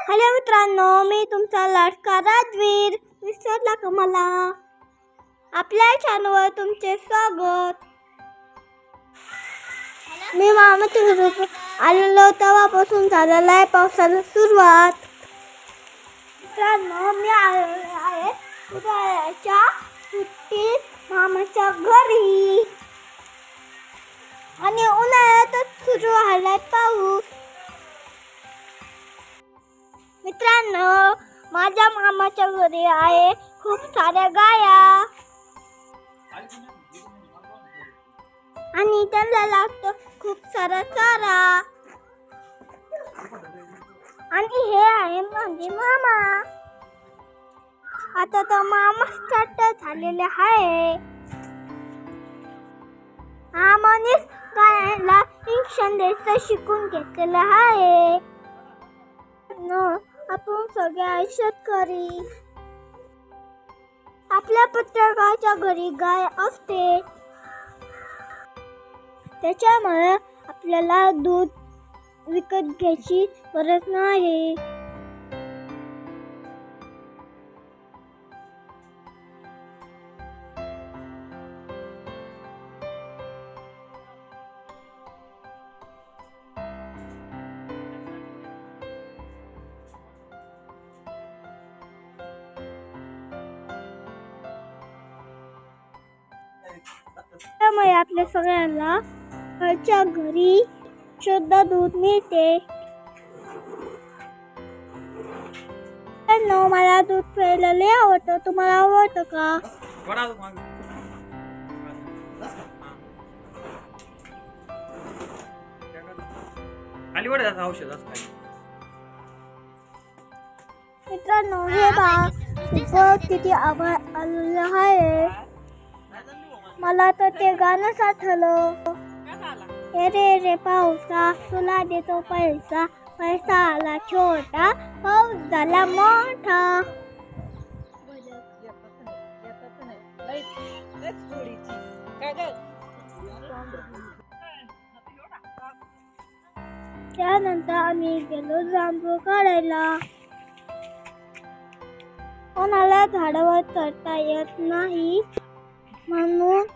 Hello मित्रांनो मी तुमचा लाडका राजवीर विसरला का मला? आपल्या चॅनलवर तुमचे स्वागत. मी मामा घरी आलेलो तेव्हापासून झालेला आहे पावसाला सुरुवात. मित्रांनो मी आलेलो आहे उन्हाळ्याच्या सुट्टीत मामाच्या घरी. आणि उन्हाळ्यातच सुरू झालाय पाऊस. मित्रांनो माझ्या मामाच्या घरी आहे खूप साऱ्या गाया. आणि त्यांना लागतो खूप सारा चारा. आणि हे आहे माझे मामा. आता तर मामा स्टार्ट झालेले आहे. मामानेच गायांना इंजेक्शन द्यायचं शिकून घेतलेलं आहे. न आपण सगळे आयुष्यात शेतकरी आपल्या प्रत्येकाच्या घरी गाय असते. त्याच्यामुळे आपल्याला दूध विकत घ्यायची गरज नाही. त्यामुळे आपल्या सगळ्यांना घरच्या घरी शुद्ध दूध मिळते. मला दूध प्यायला लय आवडतं. तुम्हाला आवडतं का? मित्रांनो हे बघ किती आभाळ आलेलं आहे. मला तर ते गाणंच आठवलं हे रे रे पावसा तुला देतो पैसा. पैसा आला छोटा पाऊस झाला मोठा. त्यानंतर आम्ही गेलो जांभूळ काढायला. कोणाला झाडावर चढता येत नाही. म्हणून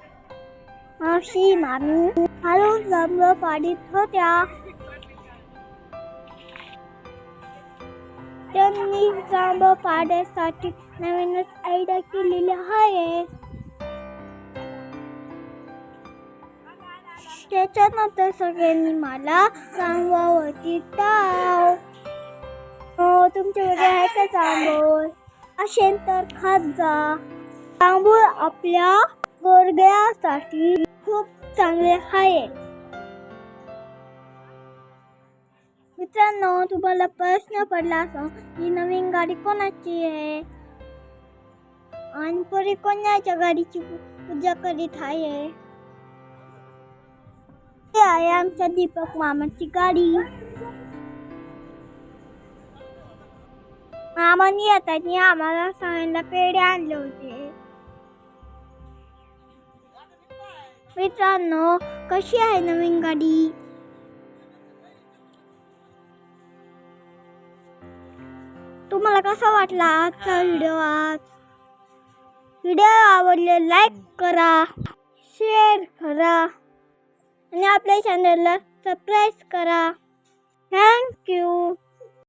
मावशी मामी हळून जांभूळ पाडीत होत्या. त्यांनी जांब पाडण्यासाठी नवीनच आयडिया केलेली आहे. त्याच्यानंतर सगळ्यांनी मला जांभळावरती टाव हो तुमच्याकडे आहे का जांभूळ असेल तर खात जा. तांबूळ आपल्या गोरगयासाठी खूप चांगले आहे. मित्रांनो तुम्हाला प्रश्न पडला असं ही नवीन गाडी कोणाची आहे? आणि पुरी कोणाच्या गाडीची पूजा करीत आहे? ते आहे आमच्या दीपक मामाची गाडी. मामानी येतानी आम्हाला सगळ्यांना पेढे आणले होते. मित्रांनो कशी आहे नवीन गाडी? तुम्हाला कसा वाटला आजचा व्हिडिओ आज? व्हिडिओ आवडले लाईक करा शेअर करा आणि आपल्या चॅनलला सबस्क्राईब करा. थँक्यू